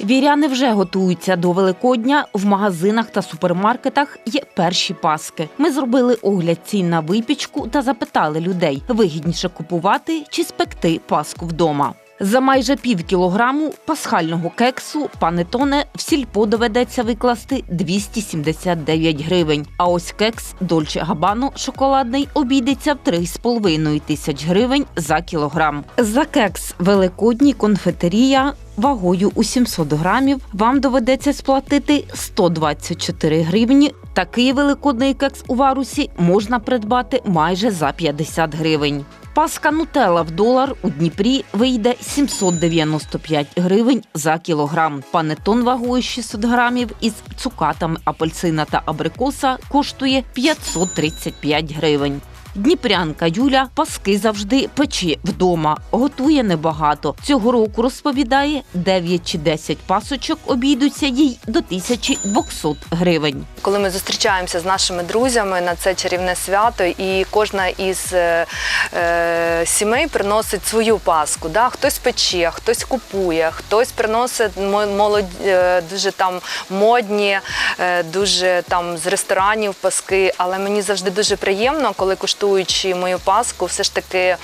Віряни вже готуються до Великодня. В магазинах та супермаркетах є перші паски. Ми зробили огляд цін на випічку та запитали людей, вигідніше купувати чи спекти паску вдома. За майже пів кілограму пасхального кексу панетоне в сільпо доведеться викласти 279 гривень. А ось кекс Дольче Габано шоколадний обійдеться в 3,5 тисяч гривень за кілограм. За кекс Великодній конфетерія вагою у 700 грамів вам доведеться сплатити 124 гривні. Такий великодний кекс у варусі можна придбати майже за 50 гривень. Паска Нутелла в долар у Дніпрі вийде 795 гривень за кілограм. Панетон вагою 600 грамів із цукатами апельсина та абрикоса коштує 535 гривень. Дніпрянка Юля паски завжди пече вдома, готує небагато. Цього року розповідає, 9 чи 10 пасочок обійдуться їй до 1200 гривень. Коли ми зустрічаємося з нашими друзями на це чарівне свято, і кожна із е, е, сімей приносить свою паску. Да? Хтось пече, хтось купує, хтось приносить мо- молодь, е, дуже там модні, е, дуже там з ресторанів паски. Але мені завжди дуже приємно, коли куштуючи мою паску, все ж таки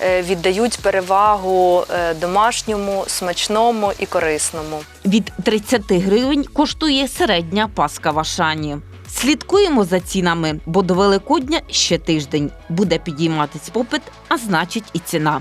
е, віддають перевагу е, домашньому, смачному і корисному. Від 30 гривень коштує середня паска в Ашані. Слідкуємо за цінами, бо до Великодня ще тиждень буде підійматись попит, а значить і ціна.